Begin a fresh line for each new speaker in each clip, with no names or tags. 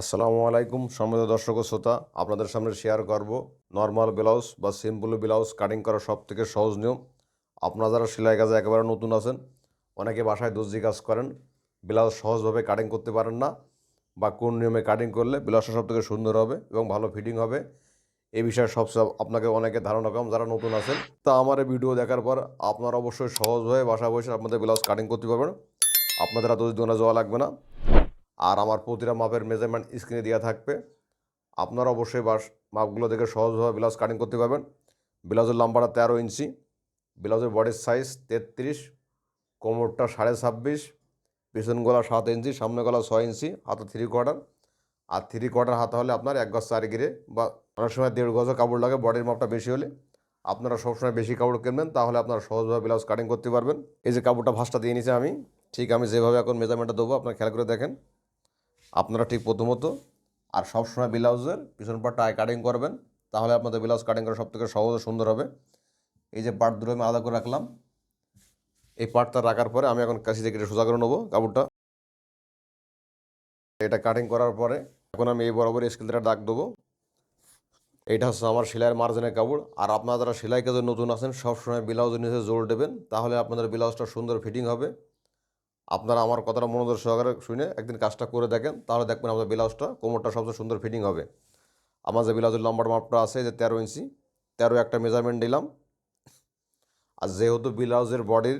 আসসালামু আলাইকুম সম্মানিত দর্শক শ্রোতা, আপনাদের সামনে শেয়ার করব নর্মাল ব্লাউজ বা সিম্পল ব্লাউজ কাটিং করা সব থেকে সহজ নিয়ম। আপনারা যারা সেলাই কাজে একেবারে নতুন আছেন, অনেকে বাসায় দর্জি কাজ করেন ব্লাউজ সহজভাবে কাটিং করতে পারেন না বা কোন নিয়মে কাটিং করলে ব্লাউজটা সব থেকে সুন্দর হবে এবং ভালো ফিটিং হবে। এই বিষয়ে সব আপনাকে অনেকে ধারণা কম যারা নতুন আছেন। তা আমার এই ভিডিও দেখার পর আপনারা অবশ্যই সহজভাবে বাসা বসে আপনাদের ব্লাউজ কাটিং করতে পারবেন। আপনাদের এত দোকানে যাওয়া লাগবে না। আর আমার প্রতিটা মাপের মেজারমেন্ট স্ক্রিনে দেওয়া থাকবে। আপনারা অবশ্যই বাস মাপগুলো দেখে সহজভাবে ব্লাউজ কাটিং করতে পারবেন। ব্লাউজের লম্বাটা তেরো ইঞ্চি ব্লাউজের বডির সাইজ তেত্রিশ, কোমরটা সাড়ে ছাব্বিশ, পিছন গলা সাত ইঞ্চি, সামনে গলা ছয় ইঞ্চি, হাতে থ্রি কোয়ার্টার আর থ্রি কোয়ার্টার হাতে হলে আপনার এক গজ চার গিরে বা অনেক সময় দেড় গজও কাপড় লাগে বডির মাপটা বেশি হলে। আপনারা সবসময় বেশি কাপড় কিনবেন, তাহলে আপনারা সহজভাবে ব্লাউজ কাটিং করতে পারবেন। এই যে কাপড়টা ভাঁজটা দিয়ে নিয়েছি আমি, ঠিক আমি যেভাবে এখন মেজারমেন্টটা দেবো, আপনারা খেয়াল করে দেখেন। আপনারা ঠিক প্রথমত, আর সবসময় ব্লাউজের পিছন পাটটা আই কাটিং করবেন, তাহলে আপনাদের ব্লাউজ কাটিং করা সব থেকে সহজ সুন্দর হবে। এই যে পার্ট দুটো আমি আলাদা করে রাখলাম। এই পাটটা রাখার পরে আমি এখন কাশি থেকে সোজা করে নেব কাপড়টা। এটা কাটিং করার পরে এখন আমি এই বরাবর স্কেলটা দাগ দেবো। এইটা হচ্ছে আমার সেলাইয়ের মার্জিনের কাপড়। আর আপনারা যারা সেলাই কাজে নতুন আছেন, সবসময় ব্লাউজের নিচে জোর দেবেন, তাহলে আপনাদের ব্লাউজটা সুন্দর ফিটিং হবে। আপনারা আমার কথাটা মনোযোগ সহকারে শুনে একদিন কাজটা করে দেখেন, তাহলে দেখবেন আমাদের ব্লাউজটা, কোমরটা সবচেয়ে সুন্দর ফিটিং হবে। আমার যে ব্লাউজের লম্বার মাপটা আছে, যে তেরো ইঞ্চি, তেরো একটা মেজারমেন্ট দিলাম। আর যেহেতু ব্লাউজের বডির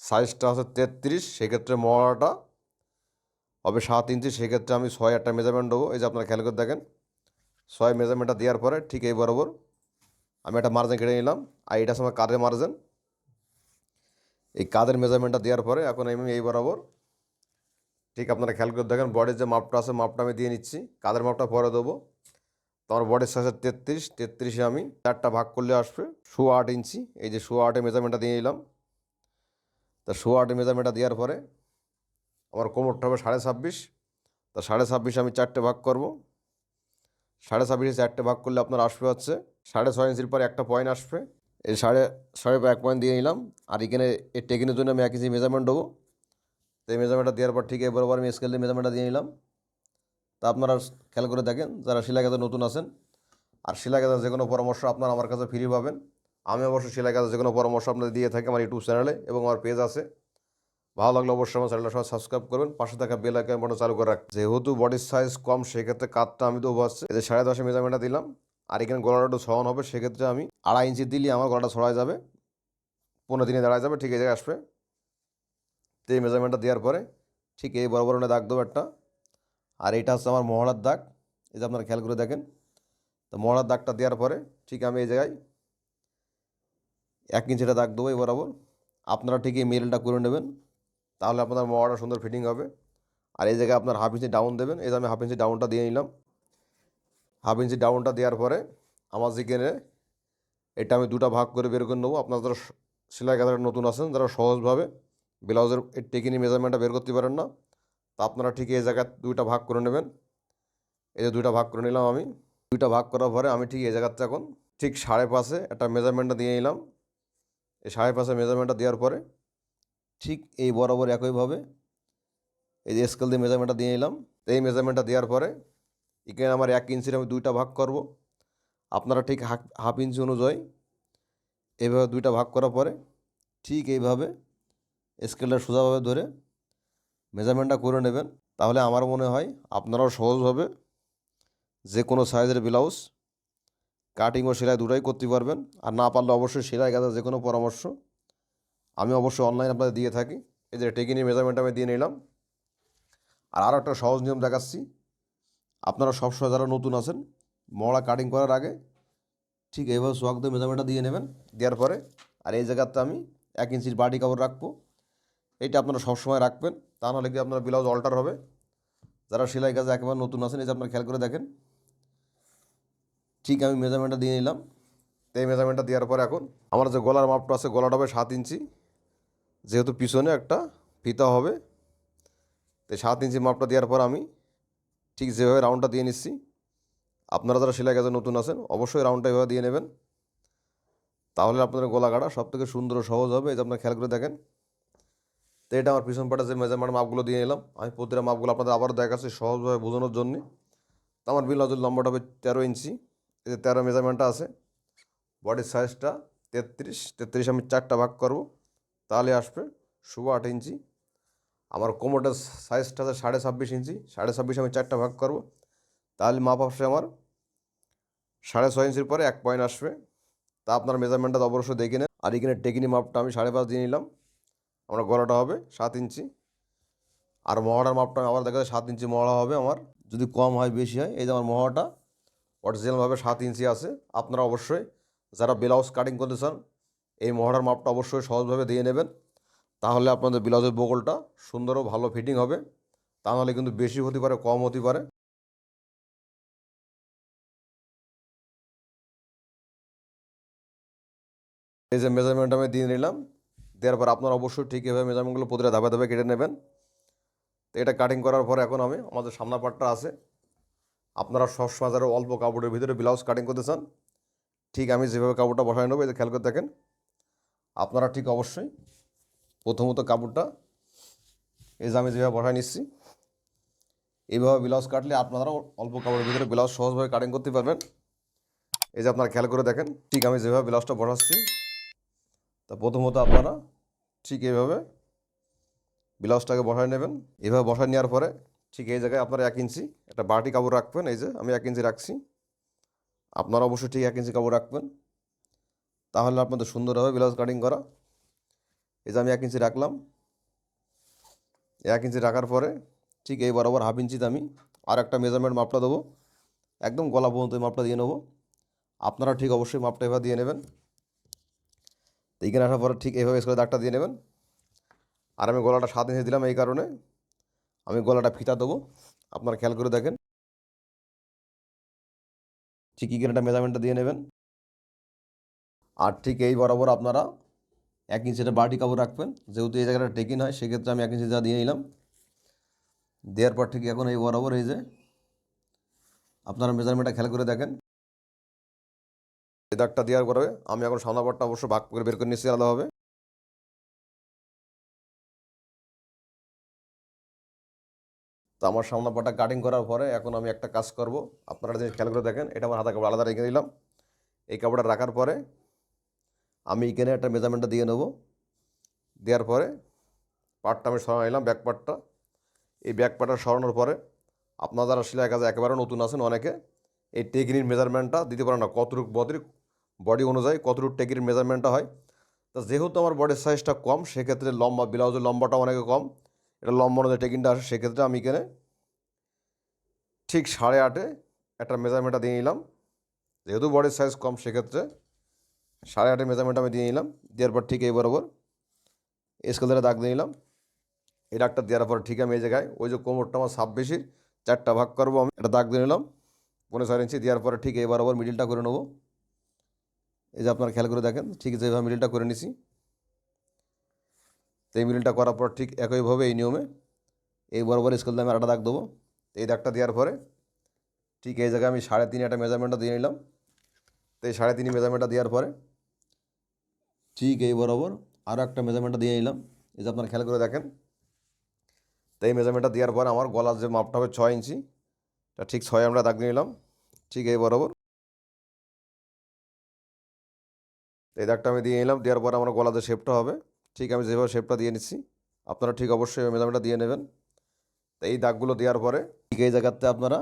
সাইজটা আছে তেত্রিশ, সেক্ষেত্রে মহড়াটা হবে সাত ইঞ্চি, সেক্ষেত্রে আমি ছয় একটা মেজারমেন্ট দেবো। এই যে আপনারা খেয়াল করে দেখেন, ছয় মেজারমেন্টটা দেওয়ার পরে ঠিক এই বরাবর আমি একটা মার্জিন কেটে নিলাম। আর এটা সময় কাঁধের মার্জিন এই কাঁধের মেজারমেন্টটা দেওয়ার পরে এখন আমি এই বরাবর, ঠিক আপনারা খেয়াল করে দেখেন বডির যে মাপটা আছে, মাপটা আমি দিয়ে নিচ্ছি কাঁধের মাপটা পরে দেবো তো আমার বডির সাইজ তেত্রিশ, তেত্রিশে আমি চারটা ভাগ করলে আসবে শো আট ইঞ্চি, এই যে শো আটের মেজারমেন্টটা দিয়ে নিলাম, তা শো আটের মেজারমেন্টটা দেওয়ার পরে আমার কোমরটা হবে সাড়ে ছাব্বিশ, তা সাড়ে ছাব্বিশে আমি চারটে ভাগ করব, সাড়ে ছাব্বিশে চারটে ভাগ করলে আপনার আসবে হচ্ছে সাড়ে ছয় ইঞ্চির পরে একটা পয়েন্ট আসবে এই সাড়ে সাড়ে এক পয়েন্ট দিয়ে নিলাম। আর এখানে এই টেকিনের জন্য আমি এক ইঞ্চি মেজারমেন্ট দেবো। তো এই মেজারমেন্টটা দেওয়ার পর ঠিক এই বরাবর আমি স্কেল দিয়ে মেজারমেন্টটা দিয়ে নিলাম। তা আপনারা খেয়াল করে দেখেন, যারা সেলাই কাজে নতুন আছেন, আর সেলাই কাজের যে কোনো পরামর্শ আপনারা আমার কাছে ফ্রি পাবেন। আমি অবশ্যই সেলাই কাজের যে কোনো পরামর্শ আপনাদের দিয়ে থাকি আমার ইউটিউব চ্যানেলে এবং আমার পেজ আছে। ভালো লাগলে অবশ্যই আমার চ্যানেলটা সবাই সাবস্ক্রাইব করবেন। পাশে থাকা বেল আইকন চালু করে রাখবেন। যেহেতু বডির সাইজ কম, সেক্ষেত্রে কাঠটা আমি তো হচ্ছে এই সাড়ে দশে মেজারমেন্টটা দিলাম। আর এখানে গলাটা একটু ছড়ানো হবে, সেক্ষেত্রে আমি আড়াই ইঞ্চি দিলে আমার গলাটা ছড়ায় যাবে। পনেরো দিনে দাঁড়ায় যাবে, ঠিক এই জায়গায় আসবে। তো এই মেজারমেন্টটা দেওয়ার পরে ঠিক এই বরাবর দাগ দেবো একটা। আর এটা হচ্ছে আমার মহড়ার দাগ, এই যে আপনারা খেয়াল করে দেখেন। তো মহড়ার দাগটা দেওয়ার পরে ঠিক আমি এই জায়গায় এক ইঞ্চিটা দাগ দেবো এই বরাবর। আপনারা ঠিক এই মেলটা করে নেবেন, তাহলে আপনার মহড়াটা সুন্দর ফিটিং হবে। আর এই জায়গায় আপনার হাফ ইঞ্চি ডাউন দেবেন, এই যে আমি হাফ ইঞ্চি ডাউনটা দিয়ে নিলাম। হাফ ইঞ্চি ডাউনটা দেওয়ার পরে আমার যেখানে এটা আমি দুটা ভাগ করে বের করে নেব। আপনারা যারা সেলাই কাজটা নতুন আছেন, যারা সহজভাবে ব্লাউজের টেকিনি মেজারমেন্টটা বের করতে পারেন না, তা আপনারা ঠিক এই জায়গায় দুইটা ভাগ করে নেবেন। এই যে দুইটা ভাগ করে নিলাম আমি। দুইটা ভাগ করার পরে আমি ঠিক এই জায়গাতে এখন ঠিক সাড়ে পাশে একটা মেজারমেন্টটা দিয়ে নিলাম। এই সাড়ে পাশে মেজারমেন্টটা দেওয়ার পরে ঠিক এই বরাবর একইভাবে এই যে স্কেল দিয়ে মেজারমেন্টটা দিয়ে নিলাম। এই মেজারমেন্টটা দেওয়ার পরে এখানে আমার এক ইঞ্চির আমি দুইটা ভাগ করব। আপনারা ঠিক হাফ হাফ ইঞ্চি অনুযায়ী এইভাবে দুইটা ভাগ করার পরে ঠিক এইভাবে স্কেলটা সোজাভাবে ধরে মেজারমেন্টটা করে নেবেন। তাহলে আমার মনে হয় আপনারাও সহজভাবে যে কোনো সাইজের ব্লাউজ কাটিং ও সেলাই দুটাই করতে পারবেন। আর না পারলে অবশ্যই সেলাই কাজের যে কোনো পরামর্শ আমি অবশ্যই অনলাইন আপনাদের দিয়ে থাকি। যে টেকিনি মেজারমেন্ট আমি দিয়ে নিলাম। আর আরও একটা সহজ নিয়ম দেখাচ্ছি। আপনারা সবসময় যারা নতুন আছেন মড়া কাটিং করার আগে ঠিক এইভাবে সোয়াক দিয়ে মেজারমেন্টটা দিয়ে নেবেন, দেওয়ার পরে, আর এই জায়গাতে আমি এক ইঞ্চির বাটি কাপড় রাখব। এইটা আপনারা সবসময় রাখবেন, তা নাহলে কি আপনার ব্লাউজ অল্টার হবে? যারা সেলাই কাজে একেবারে নতুন আছেন, এই যে আপনারা খেয়াল করে দেখেন, ঠিক আমি মেজারমেন্টটা দিয়ে নিলাম। তো এই মেজারমেন্টটা দেওয়ার পরে এখন আমার যে গলার মাপটা আছে, গলাটা হবে সাত ইঞ্চি, যেহেতু পিছনে একটা ফিতা হবে, তো সাত ইঞ্চি মাপটা দেওয়ার পর আমি ঠিক যেভাবে রাউন্ডটা দিয়ে নিচ্ছি, আপনারা যারা সেলাই কাজে নতুন আছেন, অবশ্যই রাউন্ডটা এভাবে দিয়ে নেবেন। তাহলে আপনাদের গলা কাটা সব থেকে সুন্দর সহজ হবে, এই যে আপনারা খেয়াল করে দেখেন। তো এটা আমার পিছন পাটে যে মেজারমেন্ট মাপগুলো দিয়ে নিলাম। আমি প্রতিটা মাপগুলো আপনাদের আবারও দেখাচ্ছি সহজভাবে বোঝানোর জন্যে। তো আমার ব্লাউজের লম্বাটা হবে তেরো ইঞ্চি। যে তেরো মেজারমেন্টটা আছে বডির সাইজটা তেত্রিশ তেত্রিশ আমি চারটা ভাগ করব। তাহলে আসবে ষোলো আট ইঞ্চি। আমার সাইজটা সাড়ে ছাব্বিশ ইঞ্চি, সাড়ে ছাব্বিশ আমি চারটা ভাগ করব। তাহলে মাপ আসবে আমার সাড়ে ছয় ইঞ্চির পরে এক পয়েন্ট আসবে। তা আপনার মেজারমেন্টটা অবশ্যই দেখে নেন। আর এখানে টেকিনি মাপটা আমি সাড়ে পাঁচ দিয়ে নিলাম। আমার গলাটা হবে সাত ইঞ্চি। আর মহাটার মাপটা আবার দেখা যায় সাত ইঞ্চি মহড়া হবে আমার। যদি কম হয়, বেশি হয়, এই যে আমার মহাটা অরিজিনালভাবে সাত ইঞ্চি আছে। আপনারা অবশ্যই যারা ব্লাউজ কাটিং করতে চান, এই মহড়ার মাপটা অবশ্যই সহজভাবে দিয়ে নেবেন। তাহলে আপনাদের ব্লাউজের বগলটা সুন্দর ও ভালো ফিটিং হবে। তা নাহলে কিন্তু বেশি হতে পারে, কম হতে পারে। এই যে মেজারমেন্ট আমি দিয়ে নিলাম, দেওয়ার পর আপনারা অবশ্যই ঠিক এভাবে মেজারমেন্টগুলো প্রতিটা ধাপে ধাপে কেটে নেবেন। তো এটা কাটিং করার পর এখন আমি, আমাদের সামনা পাটটা আছে। আপনারা সবসময় যারা অল্প কাপড়ের ভিতরে ব্লাউজ কাটিং করতে চান, ঠিক আমি যেভাবে কাপড়টা বসায় নেব যে খেয়াল করে দেখেন। আপনারা ঠিক অবশ্যই প্রথমত কাপড়টা এই যে আমি যেভাবে বসায় নিচ্ছি, এইভাবে ব্লাউজ কাটলে আপনারা অল্প কাপড়ের ভিতরে ব্লাউজ সহজভাবে কাটিং করতে পারবেন। এই যে আপনারা খেয়াল করে দেখেন, ঠিক আমি যেভাবে ব্লাউজটা বসাচ্ছি, তা প্রথমত আপনারা ঠিক এইভাবে ব্লাউজটাকে বসায় নেবেন। এভাবে বসায় নেওয়ার পরে ঠিক এই জায়গায় আপনারা এক ইঞ্চি একটা বাটি কাপড় রাখবেন, এই যে আমি এক ইঞ্চি রাখছি। আপনারা অবশ্যই ঠিক এক ইঞ্চি কাপড় রাখবেন। তাহলে আপনাদের সুন্দর হবে ব্লাউজ কাটিং করা। এই যে আমি এক ইঞ্চি রাখলাম, এক ইঞ্চি রাখার পরে ঠিক এই বরাবর হাফ ইঞ্চিতে আমি আর একটা মেজারমেন্ট মাপটা দেবো। একদম গলা পর্যন্ত মাপটা দিয়ে নেব। আপনারা ঠিক অবশ্যই মাপটা এভাবে দিয়ে নেবেন। তো এইখানে আসার পরে ঠিক এইভাবে স্কুলে দাগটা দিয়ে নেবেন। আর আমি গলাটা সাত ইঞ্চি দিলাম এই কারণে আমি গলাটা ফিতা দেবো। আপনারা খেয়াল করে দেখেন। ঠিক এখানে একটা মেজারমেন্টটা দিয়ে নেবেন। আর ঠিক এই বরাবর আপনারা এক ইঞ্চিটা বাটি কাপড় রাখবেন, যেহেতু এই জায়গাটা টেকিন হয়, সেক্ষেত্রে আমি এক ইঞ্চি যা দিয়ে নিলাম দেওয়ার পর ঠিক এখন এই বরাবর এই যে আপনারা মেজারমেন্টটা খেয়াল করে দেখেন। এই দাগটা দেওয়ার পরে আমি এখন সামনা পাটটা অবশ্য ভাগ করে বের করে নিচ্ছি আলাদাভাবে। তো আমার সামনা পাটা কাটিং করার পরে এখন আমি একটা কাজ করব। আপনারা যে খেয়াল করে দেখেন, এটা আমার হাতা কাপড় আলাদা রেখে দিলাম। এই কাপড়টা রাখার পরে আমি এখানে একটা মেজারমেন্টটা দিয়ে নেব। দেওয়ার পরে পাটটা আমি সরানো নিলাম ব্যাক পাটটা এই ব্যাক পাটটা সরানোর পরে আপনারা যারা সেলাই কাজে একেবারে নতুন আছেন অনেকে, এই টেকিনির মেজারমেন্টটা দিতে পারেন না। কতটুক বডির বডি অনুযায়ী কতটুক টেকিনির মেজারমেন্টটা হয়। তো যেহেতু আমার বডির সাইজটা কম, সেক্ষেত্রে লম্বা ব্লাউজের লম্বাটা অনেকে কম। এটা লম্বা অনুযায়ী টেকিনটা আসে, সেক্ষেত্রে আমি এখানে ঠিক সাড়ে আটে একটা মেজারমেন্টটা দিয়ে নিলাম। যেহেতু বডির সাইজ কম, সেক্ষেত্রে সাড়ে আটের মেজারমেন্ট আমি দিয়ে নিলাম, দেওয়ার পর ঠিক এই বরাবর স্কেল ধরে দাগ দিয়ে নিলাম। এই দাগটা দেওয়ার পর ঠিক আমি এই জায়গায়, ওই যে কোমরটা আমার ছাব্বিশের চারটা ভাগ করব আমি, একটা দাগ দিয়ে নিলাম। পনেরো চার ইঞ্চি দেওয়ার পরে ঠিক এই বরাবর মিডিলটা করে নেব। এই যে আপনারা খেয়াল করে দেখেন, ঠিক যেভাবে মিডিলটা করে নিছি। তো এই মিডিলটা করার পর ঠিক একইভাবে এই নিয়মে এই বরাবর স্কেল দিয়ে আমি আরেকটা দাগ দেবো। এই দাগটা দেওয়ার পরে ঠিক এই জায়গায় আমি সাড়ে তিন একটা মেজারমেন্টটা দিয়ে নিলাম। তো এই সাড়ে তিন মেজারমেন্টটা দেওয়ার পরে ঠিক এই বরাবর আরও একটা মেজারমেন্টটা দিয়ে নিলাম। এই যে আপনারা খেয়াল করে দেখেন, তো এই মেজারমেন্টটা দেওয়ার পর আমার গলার যে মাপটা হবে ছয় ইঞ্চি, তা ঠিক ছয় আমরা দাগ নিলাম, ঠিক এই বরাবর। এই দাগটা আমি দিয়ে নিলাম, দেওয়ার পর আমার গলা যে শেপটা হবে, ঠিক আমি যেভাবে শেপটা দিয়ে নিচ্ছি, আপনারা ঠিক অবশ্যই মেজারমেন্টটা দিয়ে নেবেন। তো এই দাগগুলো দেওয়ার পরে ঠিক এই জায়গাতে আপনারা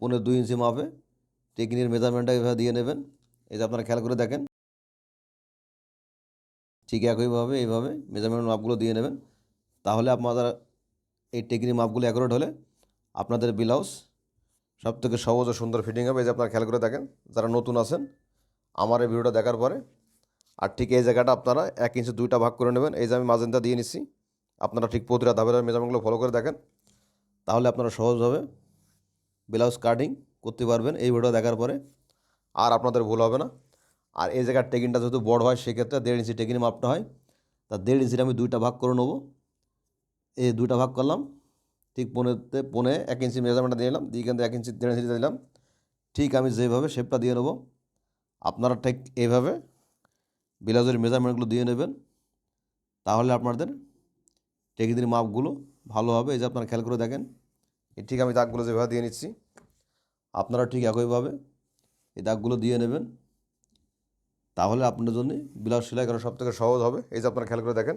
পনেরো দুই ইঞ্চি মাপে টেকনির মেজারমেন্টটা এইভাবে দিয়ে নেবেন। এই যে আপনারা খেয়াল করে দেখেন ঠিক একইভাবে এইভাবে মেজারমেন্ট মাপগুলো দিয়ে নেবেন। তাহলে আপনারা এই টেকনিক মাপগুলো অ্যাকুরেট হলে আপনাদের ব্লাউজ সব থেকে সহজ ও সুন্দর ফিটিং হবে। এই যে আপনারা খেয়াল করে দেখেন, যারা নতুন আছেন, আমার এই ভিডিওটা দেখার পরে আর ঠিক এই জায়গাটা আপনারা এক ইঞ্চি দুইটা ভাগ করে নেবেন। এই যে আমি মাজেনটা দিয়ে নিচ্ছি, আপনারা ঠিক প্রতিটা ধাপের মেজারমেন্টগুলো ফলো করে দেখেন। তাহলে আপনারা সহজভাবে ব্লাউজ কাটিং করতে পারবেন এই ভিডিও দেখার পরে। আর আপনাদের ভুল হবে না। আর এই জায়গার টেকিনটা যেহেতু বড় হয়, সেক্ষেত্রে দেড় ইঞ্চি টেকিনি মাপটা হয়। তা দেড় ইঞ্চিটা আমি দুইটা ভাগ করে নেব। এই দুইটা ভাগ করলাম। ঠিক পনেরোতে পনে এক ইঞ্চি মেজারমেন্টটা দিয়ে নিলাম। দিয়ে কিন্তু এক ইঞ্চি দেড় ইঞ্চি দিলাম। ঠিক আমি যেভাবে শেপটা দিয়ে নেব, আপনারা ঠিক এইভাবে ব্লাউজের মেজারমেন্টগুলো দিয়ে নেবেন। তাহলে আপনাদের টেকিদির মাপগুলো ভালো হবে। এই যে আপনারা খেয়াল করে দেখেন ঠিক আমি দাগগুলো যেভাবে দিয়ে নিচ্ছি, আপনারা ঠিক একইভাবে এই দাগগুলো দিয়ে নেবেন। তাহলে আপনার জন্য ব্লাউজ সেলাই করা সব থেকে সহজ হবে। এই যে আপনারা খেয়াল করে দেখেন।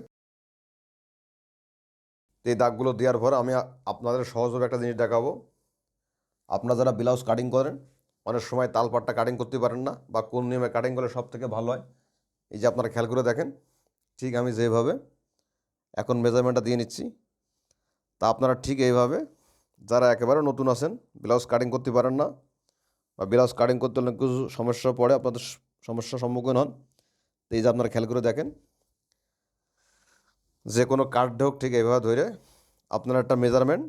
এই দাগগুলো দেওয়ার পর আমি আপনাদের সহজভাবে একটা জিনিস দেখাবো। আপনারা যারা ব্লাউজ কাটিং করেন, অনেক সময় তালপাটটা কাটিং করতে পারেন না বা কোন নিয়মে কাটিং করলে সব থেকে ভালো হয়। এই যে আপনারা খেয়াল করে দেখেন, ঠিক আমি যেভাবে, এখন মেজারমেন্টটা দিয়ে নিচ্ছি। তা আপনারা ঠিক এইভাবে, যারা একেবারে নতুন আছেন, ব্লাউজ কাটিং করতে পারেন না বা ব্লাউজ কাটিং করতে অনেক কিছু সমস্যা পড়ে আপনাদের সমস্যার সম্মুখীন হন। তো এই যে আপনারা খেয়াল করে দেখেন, যে কোনো কাঠ হোক ঠিক এভাবে ধরে আপনার একটা মেজারমেন্ট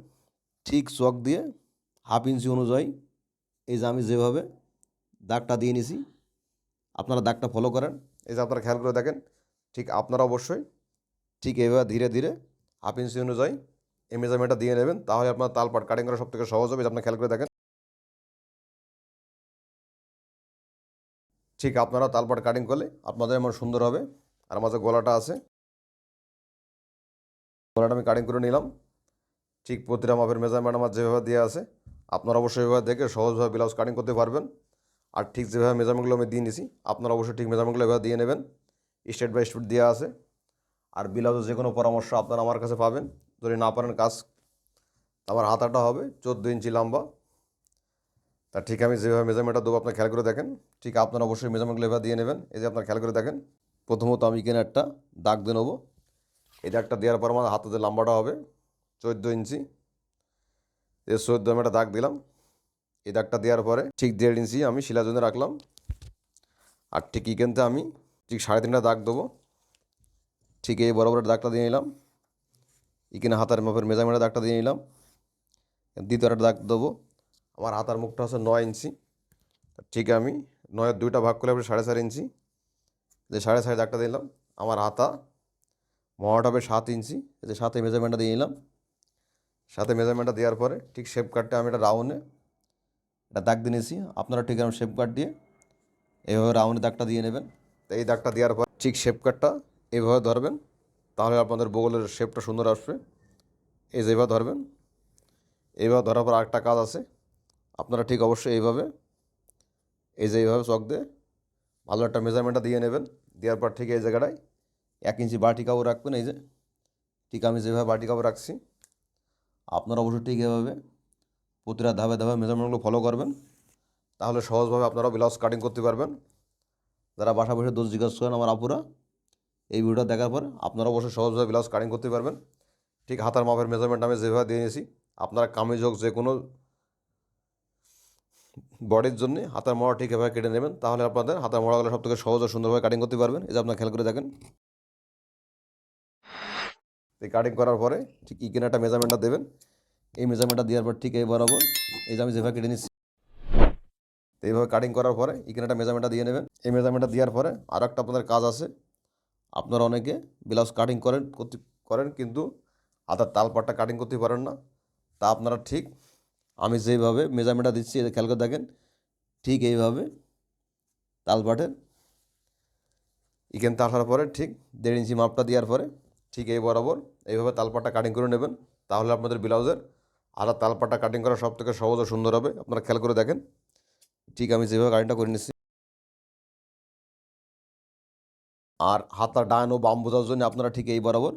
ঠিক চক দিয়ে হাফ ইঞ্চি অনুযায়ী এই যে আমি যেভাবে দাগটা দিয়ে নিছি, আপনারা দাগটা ফলো করেন। এই যে আপনারা খেয়াল করে দেখেন, ঠিক আপনারা অবশ্যই ঠিক এইভাবে ধীরে ধীরে হাফ ইঞ্চি অনুযায়ী এই মেজারমেন্টটা দিয়ে নেবেন, তাহলে আপনার তালপাট কাটিং করা সব থেকে সহজ হবে আপনারা খেয়াল করে দেখেন। ঠিক আপনারা তালপাট কাটিং করলে আপনাদের এমন সুন্দর হবে। আর আমার যে গলাটা আছে, গলাটা আমি কাটিং করে নিলাম। ঠিক প্রতিটা মাপের মেজারমেন্ট আমার যেভাবে দেওয়া আছে, আপনারা অবশ্যই এভাবে দেখে সহজভাবে ব্লাউজ কাটিং করতে পারবেন। আর ঠিক যেভাবে মেজারমেন্টগুলো আমি দিয়ে নিছি, আপনারা অবশ্যই ঠিক মেজারমেন্টগুলো এভাবে দিয়ে নেবেন। স্টেপ বাই স্টেপ দেওয়া আছে। আর ব্লাউজের যে কোনো পরামর্শ আপনারা আমার কাছে পাবেন। যদি না পারেন কাজ, আমার হাতাটা হবে, চোদ্দ ইঞ্চি লম্বা। তা ঠিক আমি যেভাবে মেজারমেন্টটা দেবো, আপনার খেয়াল করে দেখেন। ঠিক আপনারা অবশ্যই মেজারমেন্টগুলো এভাবে দিয়ে নেবেন। এই যে আপনার খেয়াল করে দেখেন, প্রথমত আমি এখানে একটা দাগ দিয়ে নেব। এই দাগটা দেওয়ার পর আমার হাতে যে লম্বাটা হবে, চোদ্দ ইঞ্চি। এই চোদ্দ আমি একটা দাগ দিলাম। এই দাগটা দেওয়ার পরে ঠিক দেড় ইঞ্চি আমি শিলা জন্য রাখলাম। আর ঠিক এখানতে আমি ঠিক সাড়ে তিনটা দাগ দেবো। ঠিক এই বরাবরের দাগটা দিয়ে নিলাম। এখানে হাতার মাপের মেজারমেন্টের দাগটা দিয়ে নিলাম। দ্বিতীয় একটা দাগ দেবো। আমার হাতার মুখটা হচ্ছে নয় ইঞ্চি। ঠিক আমি নয়ের দুইটা ভাগ করলে আপনি সাড়ে চার ইঞ্চি। যে সাড়ে চার দাগটা দিলাম আমার হাতা মহাটা হবে সাত ইঞ্চি। এই যে সাথে মেজারমেন্টটা দিয়ে নিলাম। সাথে মেজারমেন্টটা দেওয়ার পরে ঠিক শেপ কাটটা আমি এটা রাউন্ডে এটা দাগ দিয়ে নিয়েছি। আপনারা ঠিক এরকম শেপ কাট দিয়ে এইভাবে রাউন্ডে দাগটা দিয়ে নেবেন। এই দাগটা দেওয়ার পর ঠিক শেপ কাটটা এইভাবে ধরবেন, তাহলে আপনাদের বগলের শেপটা সুন্দর আসবে। এই যেভাবে ধরবেন এইভাবে ধরার পর আরেকটা কাজ আছে। আপনারা ঠিক অবশ্যই এইভাবে, এই যে এইভাবে চক দিয়ে ভালো একটা মেজারমেন্টটা দিয়ে নেবেন। দেওয়ার পর ঠিক এই জায়গাটায় এক ইঞ্চি বাটি কাপড় রাখবেন, এই যে। ঠিক আমি যেভাবে বাটি কাপড় রাখছি, আপনারা অবশ্যই ঠিক এভাবে প্রতিটা ধাপে ধাপে মেজারমেন্টগুলো ফলো করবেন। তাহলে সহজভাবে আপনারা ব্লাউজ কাটিং করতে পারবেন। যারা বাসা বসে দোষ জিজ্ঞাসা করেন আমার আপুরা, এই ভিডিওটা দেখার পর আপনারা অবশ্যই সহজভাবে ব্লাউজ কাটিং করতে পারবেন। ঠিক হাতার মাপের মেজারমেন্ট আমি যেভাবে দিয়ে নিয়েছি, আপনারা কামিজ হোক যে কোনো বডির জন্য হাতার মোড়া ঠিক এভাবে কেটে নেবেন, তাহলে আপনাদের হাতার মোড়াগুলো সব থেকে সহজ ও সুন্দরভাবে কাটিং করতে পারবেন। এই যে আপনার খেয়াল করে দেখেন। এই কাটিং করার পরে ঠিক ইকেন একটা মেজারমেন্টটা দেবেন। এই মেজারমেন্টটা দেওয়ার পর ঠিক এই বরাবর এই যে আমি যেভাবে কেটে নিচ্ছি, তো এইভাবে কাটিং করার পরে এখানে মেজারমেন্টটা দিয়ে নেবেন। এই মেজারমেন্টটা দেওয়ার পরে আর একটা আপনাদের কাজ আছে। আপনারা অনেকে ব্লাউজ কাটিং করেন, করতে, করেন, কিন্তু হাতার তালপাটটা কাটিং করতে পারেন না। তা আপনারা ঠিক আমি যেইভাবে মেজারমেন্টটা দিচ্ছি যে খেয়াল করে দেখেন, ঠিক এইভাবে তালপাটের এখানতে আসার পরে ঠিক দেড় ইঞ্চি মাপটা দেওয়ার পরে ঠিক এই বরাবর এইভাবে তালপাটটা কাটিং করে নেবেন। তাহলে আপনাদের ব্লাউজের আর তালপাটটা কাটিং করা সব থেকে সহজ ও সুন্দর হবে। আপনারা খেয়াল করে দেখেন, ঠিক আমি যেভাবে কাটিংটা করে নিচ্ছি। আর হাতটা ডান ও বাম বোঝার জন্য আপনারা ঠিক এই বরাবর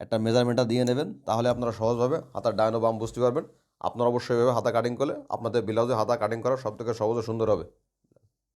একটা মেজারমেন্টটা দিয়ে নেবেন। তাহলে আপনারা সহজভাবে হাতার ডান ও বাম বুঝতে পারবেন। আপনারা অবশ্যই এভাবে হাতা কাটিং করলে আপনাদের ব্লাউজে হাতা কাটিং করা সব থেকে সহজ ও সুন্দর হবে।